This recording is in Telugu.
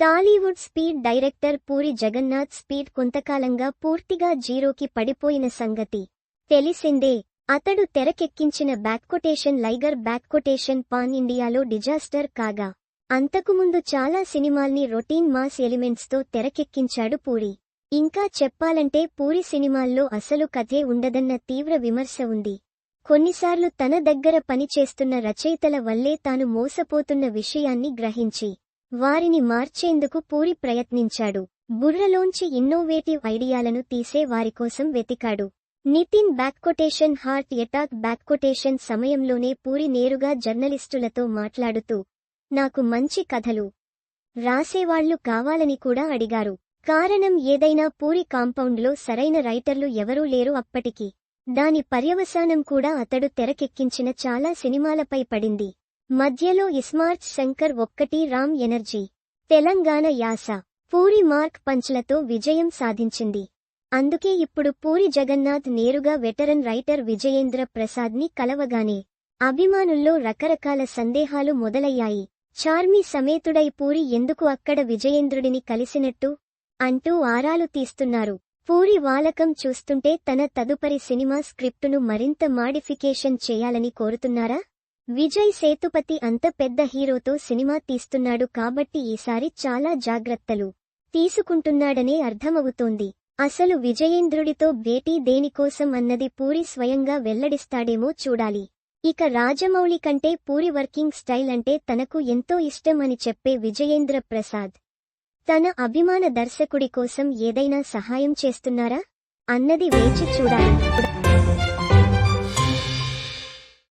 Tollywood speed director Puri Jagannadh speed కొంతకాలంగా పూర్తిగా జీరోకి పడిపోయిన సంగతి. తెలిసిందే అతడు తెరకెక్కించిన back quotation Liger back quotation pan ఇండియాలో డిజాస్టర్ కాగా. అంతకుముందు చాలా సినిమాల్ని రొటీన్ మాస్ ఎలిమెంట్స్తో తెరకెక్కించాడు పూరి. ఇంకా చెప్పాలంటే పూరి సినిమాల్లో అసలు కథే ఉండదన్న తీవ్ర విమర్శ ఉంది. కొన్నిసార్లు తన దగ్గర పనిచేస్తున్న రచయితల వల్లే తాను మోసపోతున్న విషయాన్ని గ్రహించి. వారిని మార్చేందుకు పూరి ప్రయత్నించాడు. బుర్రలోంచి ఇన్నోవేటివ్ ఐడియాలను తీసే వారికోసం వెతికాడు. Nithin back quotation heart attack back quotation సమయంలోనే పూరి నేరుగా జర్నలిస్టులతో మాట్లాడుతూ నాకు మంచి కథలు రాసేవాళ్ళు కావాలని కూడా అడిగారు. కారణం ఏదైనా పూరి కాంపౌండ్లో సరైన రైటర్లు ఎవరూ లేరు అప్పటికి. దాని పర్యవసానం కూడా అతడు తెరకెక్కించిన చాలా సినిమాలపై పడింది. మధ్యలో ఇస్మార్ట్ శంకర్ ఒక్కటి రామ్ ఎనర్జీ. తెలంగాణ యాస. పూరి మార్క్ పంచ్లతో విజయం సాధించింది. అందుకే ఇప్పుడు పూరి జగన్నాథ్ నేరుగా వెటరన్ రైటర్ విజయేంద్ర ప్రసాద్ని కలవగానే అభిమానుల్లో రకరకాల సందేహాలు మొదలయ్యాయి. చార్మి సమేతుడై పూరి ఎందుకు అక్కడ విజయేంద్రుడిని కలిసినట్టు? అంటూ ఆరాలు తీస్తున్నారు. పూరి వాలకం చూస్తుంటే తన తదుపరి సినిమా స్క్రిప్టును మరింత మాడిఫికేషన్ చేయాలని కోరుతున్నారా? విజయ్ సేతుపతి అంత పెద్ద హీరోతో సినిమా తీస్తున్నాడు కాబట్టి ఈసారి చాలా జాగ్రత్తలు తీసుకుంటున్నాడనే అర్థమవుతోంది. అసలు విజయేంద్రుడితో భేటీ దేనికోసం అన్నది పూరి స్వయంగా వెల్లడిస్తాడేమో చూడాలి. ఇక రాజమౌళి కంటే పూరి వర్కింగ్ స్టైల్ అంటే తనకు ఎంతో ఇష్టం అని చెప్పే విజయేంద్ర ప్రసాద్. తన అభిమాన దర్శకుడి కోసం ఏదైనా సహాయం చేస్తున్నారా? అన్నది వేచి చూడాలి.